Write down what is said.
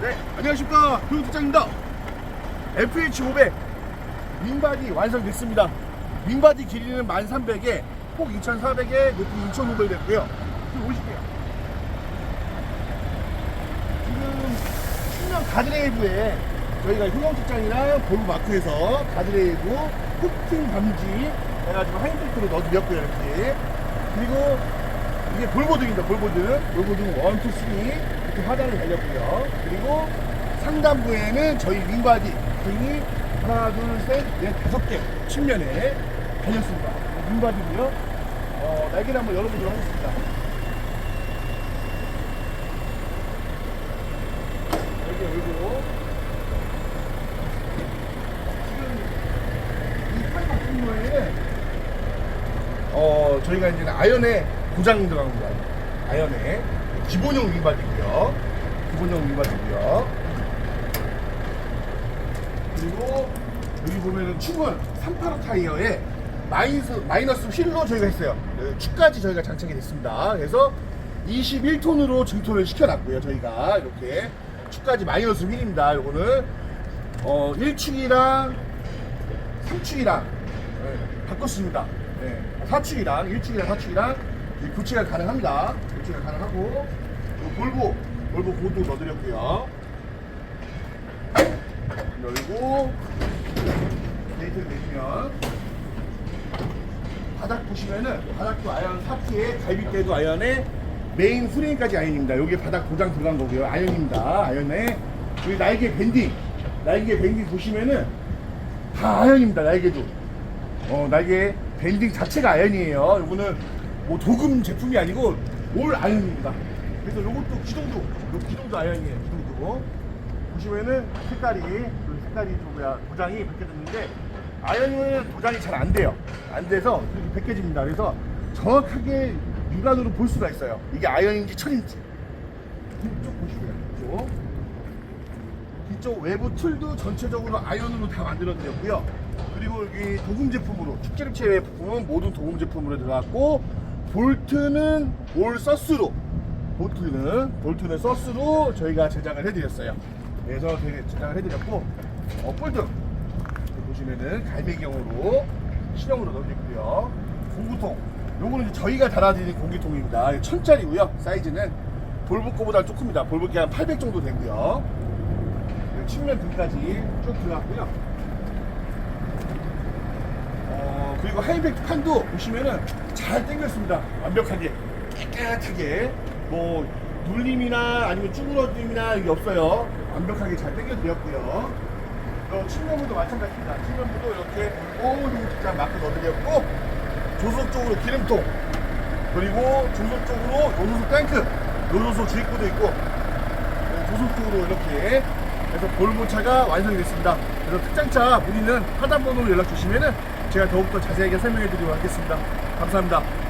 네, 안녕하십니까. 교육국장입니다. FH500 윙바디 완성됐습니다. 윙바디 길이는 1300에 폭 2400에 높이 2500 됐고요. 지금 오실게요. 지금 신형 가드레이브에 저희가 효영 직장이랑 볼부 마크에서 가드레이브 코팅 감지 해가지고 하이브리드로 넣어드렸고요, 이렇게. 그리고 이게 볼보등입니다, 볼보등. 볼보등 1, 2, 3 이렇게 하단을 달렸고요. 그리고 상단부에는 저희 윙바디 등이 하나, 둘, 셋, 넷, 다섯 개 측면에 달렸습니다. 윙바디고요. 어, 날개를 한번 열어보도록 하겠습니다. 여기 열고 지금 이팔 같은 경우에는 어 저희가 이제 아연에 고장 들어간 거예요. 아연에 기본형 윙바디고요. 기본형 윙바디고요. 그리고 여기 보면은 축은 385 타이어에 마이너스, 마이너스 휠로 저희가 했어요. 네, 축까지 저희가 장착이 됐습니다. 그래서 21톤으로 증토를 시켜놨고요. 저희가 이렇게 축까지 마이너스 휠입니다. 요거는 어 1축이랑 3축이랑 바꿨습니다. 네, 4축이랑 1축이랑 4축이랑 교체가 가능합니다. 교체가 가능하고 요 볼보 볼보 보도 넣어드렸고요. 열고 데이트를 내시면 바닥 보시면은 바닥도 아연 4T에 갈비대도 아연에 메인 프레임까지 아연입니다. 여기 바닥 도장 들어간 거고요. 아연입니다. 아연에 여기 날개 밴딩 날개 밴딩 보시면은 다 아연입니다. 날개도 어 날개 밴딩 자체가 아연이에요. 요거는 뭐 도금 제품이 아니고 올 아연입니다. 그래서 요것도 기동도 요 기동도 아연이에요. 기동도 보시면은 색깔이 그 색깔이 좀 뭐야 도장이 벗겨졌는데 아연은 도장이 잘 안 돼요. 안 돼서 이렇게 벗겨집니다. 그래서 정확하게 육안으로 볼 수가 있어요. 이게 아연인지 철인지. 뒤쪽 보시고요. 뒤쪽. 뒤쪽 외부 틀도 전체적으로 아연으로 다 만들어드렸고요. 그리고 여기 도금 제품으로 축제립체 부품은 모든 도금 제품으로 들어갔고 볼트는 올 서스로 볼트는 볼트는 서스로 저희가 제작을 해드렸어요. 그래서 제작을 해드렸고 어, 볼트 보시면은 갈매기형으로 실형으로 넣어드렸고요. 공구통 요거는 저희가 달아드린 공기통입니다. 천짜리고요. 사이즈는 볼보 거보다 좀 큽니다. 볼보 한800 정도 되고요. 그 측면 등까지 쭉 들어갔고요. 어, 그리고 하이백 판도 보시면은 잘 당겼습니다. 완벽하게 깨끗하게 뭐 눌림이나 아니면 쭈그러짐이나 이게 없어요. 완벽하게 잘 당겨드렸고요. 어, 측면부도 마찬가지입니다. 측면부도 이렇게 직장 마크 넣어드렸고 조속 쪽으로 기름통 그리고 조속 쪽으로 노조소 탱크 노조소 주입구도 있고 네, 조속 쪽으로 이렇게 해서 볼모차가 완성이 됐습니다. 그래서 특장차 문의는 하단번호로 연락 주시면은 제가 더욱더 자세하게 설명해 드리도록 하겠습니다. 감사합니다.